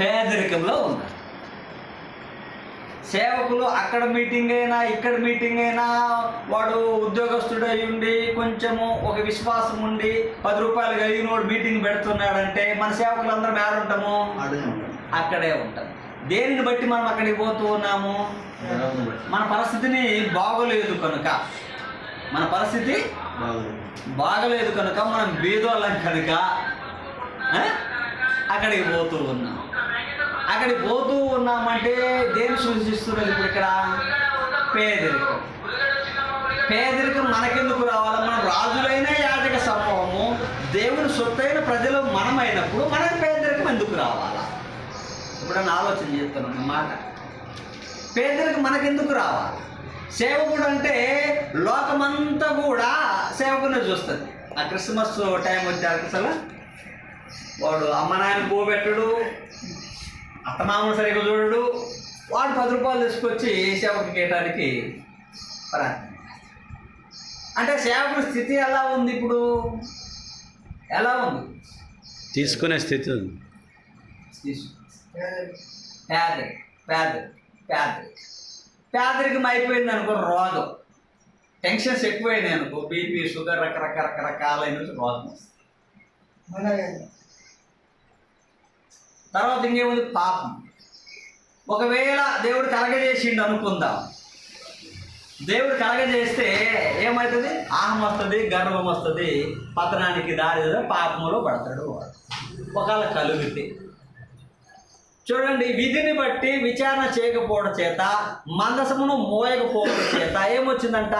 పేదరికంలో ఉన్నారు. సేవకులు అక్కడ మీటింగ్ అయినా ఇక్కడ మీటింగ్ అయినా వాడు ఉద్యోగస్తుడు ఉండి కొంచెము ఒక విశ్వాసం ఉండి పది రూపాయలు కలిగిన వాడు మీటింగ్ పెడుతున్నాడంటే మన సేవకులు అందరం ఏడుంటాము అడుగు ఉంటాడు అక్కడే ఉంటాం. దేనిని బట్టి మనం అక్కడికి పోతూ ఉన్నాము? మన పరిస్థితిని బాగోలేదు కనుక. మన పరిస్థితి బాగలేదు. కనుక మనం బీదోళ్ళం కనుక? అక్కడికి పోతూ ఉన్నాం. అక్కడికి పోతూ ఉన్నామంటే దేని సూచిస్తున్నారు ఇప్పుడు ఇక్కడ? పేదరికం. పేదరికం మనకెందుకు రావాలి? మనం రాజులైన యాజక సమూహము దేవుని సొత్తైన ప్రజలు మనమైనప్పుడు మనకు పేదరికం ఎందుకు రావాలా? ఇప్పుడు ఆలోచన చేస్తున్నాను అన్నమాట పేదరికం మనకెందుకు రావాలి? సేవకుడు అంటే లోకమంతా కూడా సేవకుని చూస్తుంది. ఆ క్రిస్మస్ టైం వచ్చాక అసలు వాడు అమ్మ నాయన పోబెట్టడు అత్తమామను సరిగ్గా చూడడు. వాడు పది రూపాయలు తీసుకొచ్చి సేవకు చేయడానికి ప్రార్థన అంటే సేవకుడి స్థితి ఎలా ఉంది ఇప్పుడు? ఎలా ఉంది? తీసుకునే స్థితి ఉంది. పేదరి పేదరి పేదరి పేదరికం అయిపోయింది అనుకో రోగం. టెన్షన్స్ ఎక్కువైనాయి అనుకో బీపీ షుగర్ రకరకాల రకరకాలైన రోగం వస్తుంది. తర్వాత ఇంకేముంది? పాపం. ఒకవేళ దేవుడు కలగజేసిండు అనుకుందాం. దేవుడు కలగజేస్తే ఏమవుతుంది? ఆహం వస్తుంది గర్వం వస్తుంది పతనానికి దారి పాపములో పడతాడు. ఒకవేళ కలిగితే. చూడండి విధిని బట్టి విచారణ చేయకపోవడం చేత మందసమును మోయకపోవడం చేత ఏమొచ్చిందంట?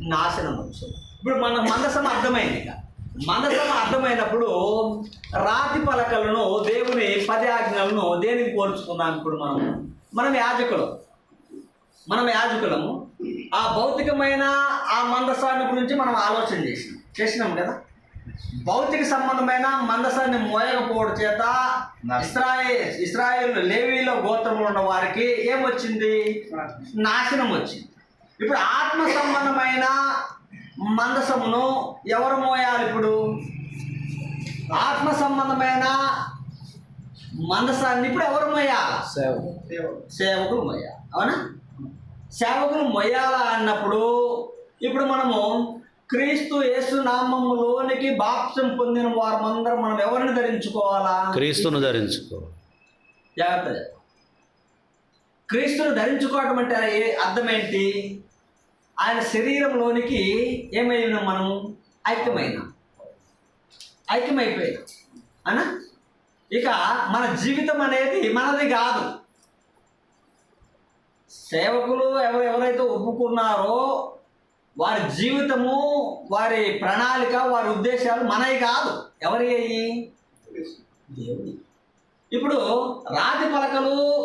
నాశనం వచ్చింది ఇప్పుడు మన మందసం అర్థమైంది ఇక. మనసం అర్థమైనప్పుడు రాతి పలకలను దేవుని పది ఆజ్ఞలను దేనికి పోల్చుకున్నాం ఇప్పుడు మనం? మనం యాజకులం. మనం యాజకులము. ఆ భౌతికమైన ఆ మందసాన్ని గురించి మనం ఆలోచన చేసినాం. చేసినాం కదా? భౌతిక సంబంధమైన మందసాన్ని మోయకపోవడం చేత ఇస్రాయే ఇస్రాయేల్ లేవీలో గోత్రంలో ఉన్న వారికి ఏమొచ్చింది? నాశనం వచ్చింది. ఇప్పుడు ఆత్మ సంబంధమైన మందసమును ఎవరు మోయాలి ఇప్పుడు? ఆత్మ సంబంధమైన మందసాన్ని ఇప్పుడు ఎవరు మోయాలి? సేవకులు. మొయ్యాలి అవునా? సేవకులు మొయ్యాలా అన్నప్పుడు ఇప్పుడు మనము క్రీస్తు యేసు నామములోనికి బాప్సం పొందిన వారమందరం మనం ఎవరిని ధరించుకోవాలా? క్రీస్తును ధరించుకో. జాగ్రత్త. క్రీస్తును ధరించుకోవడం అంటే అర్థం ఏంటి? ఆయన శరీరంలోనికి ఏమైనా మనం ఐక్యమైన? ఐక్యమైపోయినా. అనా? ఇక మన జీవితం అనేది మనది కాదు. సేవకులు ఎవరు ఎవరైతే ఒప్పుకున్నారో వారి జీవితము వారి ప్రణాళిక వారి ఉద్దేశాలు మనవి కాదు. ఎవరి అయ్యి దేవుడి. ఇప్పుడు రాతి పలకలు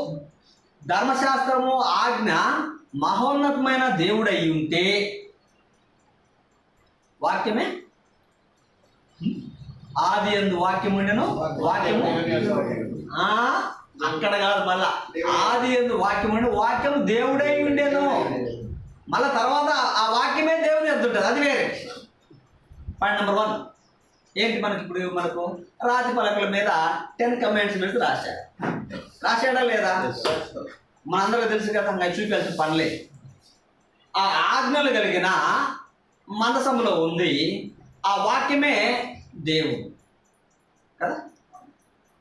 ధర్మశాస్త్రము ఆజ్ఞ మహోన్నతమైన దేవుడై ఉంటే వాక్యమే? ఆది ఎందు వాక్యం ఉండను? వాక్యము? ఆ, అక్కడ కాదు మళ్ళా. ఆది ఎందు వాక్యం ఉండి వాక్యం దేవుడై ఉండేను. మళ్ళా తర్వాత ఆ వాక్యమే దేవుని ఎద్దుంటుంది అది వేరే. పాయింట్ నెంబర్ వన్ ఏంటి మనకి ఇప్పుడు మనకు? రాతి పలకల మీద టెన్ కమెంట్స్ మీద రాశాడు. రాశాడా లేదా? మనందరికీ తెలుసు కదా ఇంకా చూపించాల్సిన పనిలే. ఆ ఆజ్ఞలు కలిగిన మందసములో ఉంది ఆ వాక్యమే దేవుడు. కదా?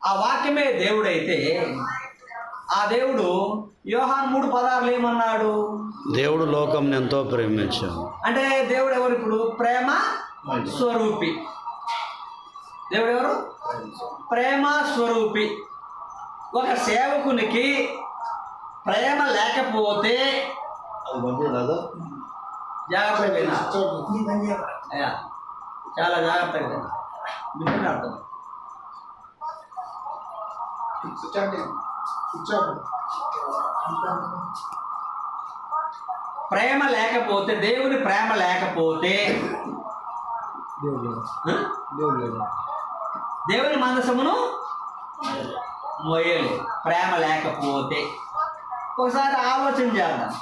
ఆ వాక్యమే దేవుడైతే ఆ దేవుడు యోహాన్ మూడు పదార్లు ఏమన్నాడు? దేవుడు లోకం ఎంతో ప్రేమించాడు. అంటే దేవుడు ఎవరు ఇప్పుడు? ప్రేమ స్వరూపి. దేవుడు ఎవరు? ప్రేమ స్వరూపి. ఒక సేవకునికి ప్రేమ లేకపోతే అది కాదు. జాగ్రత్తగా చాలా జాగ్రత్తగా అర్థం ప్రేమ లేకపోతే దేవుని ప్రేమ లేకపోతే? దేవుని మనసమును మోయలు ప్రేమ లేకపోతే. ఒకసారి ఆలోచన చేద్దాం.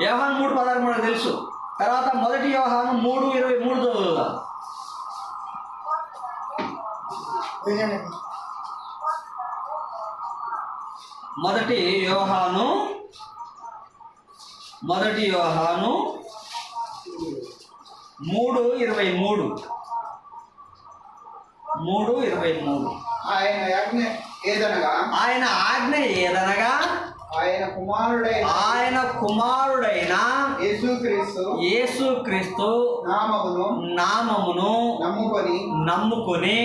యోహాను మూడు పదహారు తెలుసు. తర్వాత మొదటి యోహాను మూడు ఇరవై మూడు చదువుదాం. మొదటి యోహాను మొదటి యోహాను మూడు ఇరవై మూడు. మూడు ఇరవై మూడు. ఆయన యజ్ఞ ఏదనగా? ఆయన ఆజ్ఞ ఏదనగా? ఆయన కుమారుడైన ఆయన కుమారుడైన యేసుక్రీస్తు యేసుక్రీస్తు నామమును నామమును నమ్ముకొని నమ్ముకొని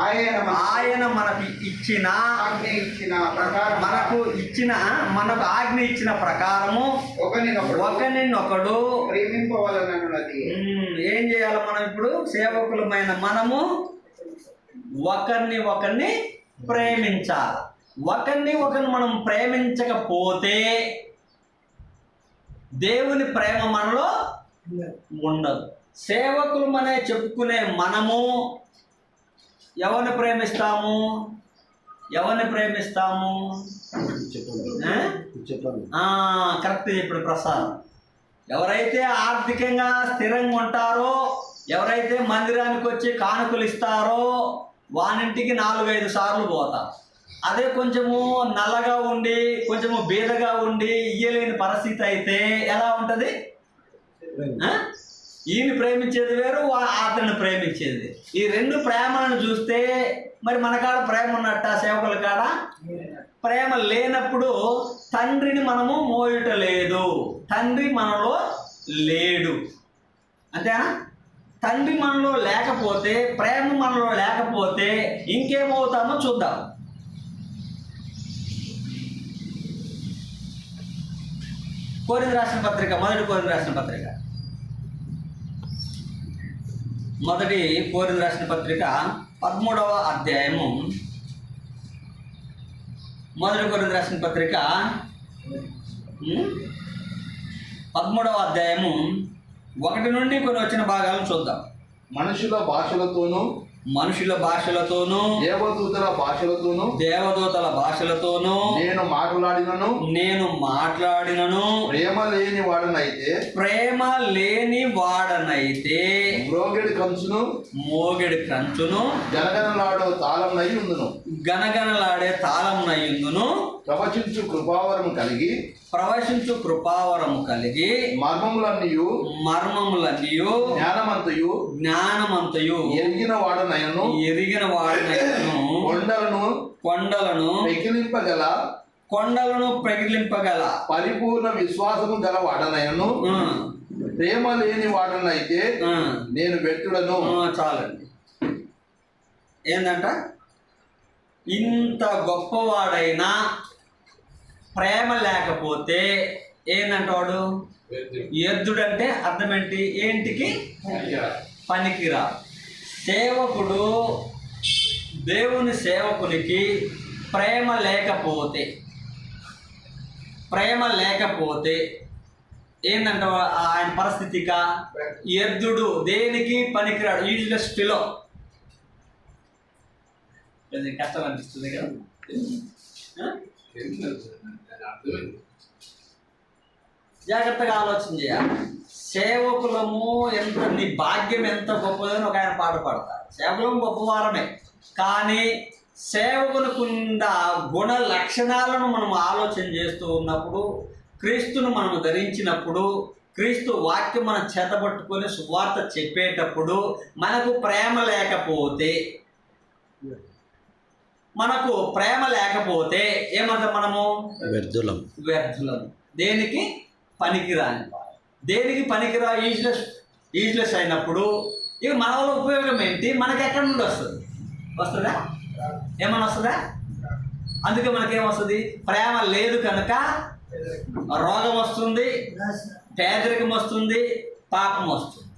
ఆయన ఆయన మనకు ఇచ్చిన ఆజ్ఞ ఇచ్చిన ప్రకారం మనకు ఇచ్చిన మనకు ఆజ్ఞ ఇచ్చిన ప్రకారము ఒకరినొకడు ఒకరినొకడు ప్రేమింపవలనన్నది. ఉమ్, ఏం చేయాలి మనం ఇప్పుడు? సేవకులమైన మనము ఒకరిని ఒకరిని ప్రేమించాలి. ఒకరిని ఒకరిని మనం ప్రేమించకపోతే దేవుని ప్రేమ మనలో ఉండదు. సేవకులు అనే చెప్పుకునే మనము ఎవరిని ప్రేమిస్తాము? ఎవరిని ప్రేమిస్తాము? కరెక్ట్ ఇప్పుడు ప్రసాద్. ఎవరైతే ఆర్థికంగా స్థిరంగా ఉంటారో ఎవరైతే మందిరానికి వచ్చి కానుకలు ఇస్తారో వానింటికి నాలుగైదు సార్లు పోతారు. అదే కొంచెము నల్లగా ఉండి కొంచెము బీదగా ఉండి ఇయ్యలేని పరిస్థితి అయితే ఎలా ఉంటుంది? ఈయన ప్రేమించేది వేరు అతన్ని ప్రేమించేది. ఈ రెండు ప్రేమలను చూస్తే మరి మన కాడ ప్రేమ ఉన్నట్ట సేవకుల కాడ? ప్రేమ లేనప్పుడు తండ్రిని మనము మోయుట లేదు తండ్రి మనలో లేడు. అంతేనా? తండ్రి మనలో లేకపోతే ప్రేమ మనలో లేకపోతే ఇంకేమవుతామో చూద్దాం. కోరింది రాసిన పత్రిక మొదటి కోరింది రాసిన పత్రిక. మొదటి కోరింది రాసిన పత్రిక పదమూడవ అధ్యాయము. మొదటి కోరింది రాసిన పత్రిక పదమూడవ అధ్యాయము. ఒకటి నుండి కొన్ని వచ్చిన భాగాలను చూద్దాం. మనుషుల భాషలతోనూ మనుషుల భాషలతోనూ దేవదూతల భాషలతోనూ దేవదూతల భాషలతోనూ నేను మాట్లాడినను. నేను మాట్లాడినను. ప్రేమ లేని వాడనైతే ప్రేమ లేని వాడనైతే మ్రోగెడి కంచును మోగెడి కంచును జనగనలాడో తాళం నై ఉందును. గనగనలాడే తాళం నయ్యుందును ప్రవచించు కృపావరం కలిగి ప్రవశించు కృపావరము కలిగి మర్మములన్నీయు మర్మములన్నీయు జ్ఞానమంతయు జ్ఞానమంతయు. ఎరిగిన వాడనైనను ఎరిగిన వాడినను కొండలను కొండలను పెకిలింపగల కొండలను ప్రగిలింపగల పరిపూర్ణ విశ్వాసము గల వాడనైనను ఆ, ప్రేమ లేని వాడనైతే నేను వెట్టుడను. చాలండి. ఏంటంట ఇంత గొప్పవాడైనా ప్రేమ లేకపోతే ఏందంటాడు? ఎద్దుడంటే అర్థం ఏంటి ఏంటికి పనికిరా సేవకుడు దేవుని సేవకునికి ప్రేమ లేకపోతే ప్రేమ లేకపోతే ఏంటంట ఆయన పరిస్థితిక ఎద్దుడు దేనికి పనికిరాడు? యూజ్లెస్ ఫిలో కష్టం అనిపిస్తుంది కదా? జాగ్రత్తగా ఆలోచన చేయాలి. సేవకులము ఎంత నీ భాగ్యం ఎంత గొప్పదని ఒక ఆయన పాట పాడతారు. సేవకులం గొప్పవారమే కానీ సేవకులకుండా గుణ లక్షణాలను మనం ఆలోచన చేస్తూ ఉన్నప్పుడు క్రీస్తును మనం ధరించినప్పుడు క్రీస్తు వాక్యం మనం చేతపట్టుకొని సువార్త చెప్పేటప్పుడు మనకు ప్రేమ లేకపోతే మనకు ప్రేమ లేకపోతే ఏమంటాం మనము? వ్యర్థులం. వ్యర్థులం. దేనికి? పనికిరాని. దేనికి పనికిరా? యూజ్లెస్ యూజ్లెస్ అయినప్పుడు ఇక మన వల్ల ఉపయోగం ఏంటి? మనకి ఎక్కడి నుండి వస్తుంది? వస్తుందా? ఏమన్నా వస్తుందా? అందుకే మనకేమొస్తుంది ప్రేమ లేదు కనుక రోగం వస్తుంది పేదరికం వస్తుంది పాపం వస్తుంది.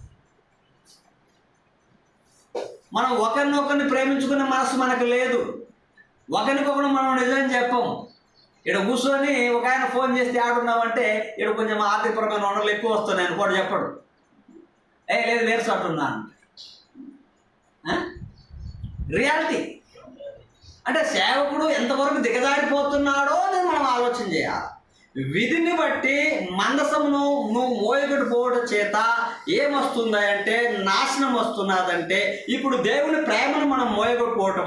మనం ఒకరినొకరిని ప్రేమించుకునే మనసు మనకు లేదు. ఒకరికొకరు మనం నిజం చెప్పం. ఇక్కడ కూర్చొని ఒక ఆయన ఫోన్ చేస్తే ఆడున్నామంటే ఇక్కడ కొంచెం ఆర్థికపరమైన వనరులు ఎక్కువ వస్తున్నాయి అని కూడా చెప్పడు. ఏ లేదు వేరు చోట ఉన్నాను రియాలిటీ. అంటే సేవకుడు ఎంతవరకు దిగజారిపోతున్నాడో అని మనం ఆలోచన చేయాలి. విధిని బట్టి మందసమును నువ్వు మోయగడు పోవడం చేత ఏమొస్తుందంటే నాశనం వస్తున్నదంటే ఇప్పుడు దేవుని ప్రేమను మనం మోయగొడిపోవటం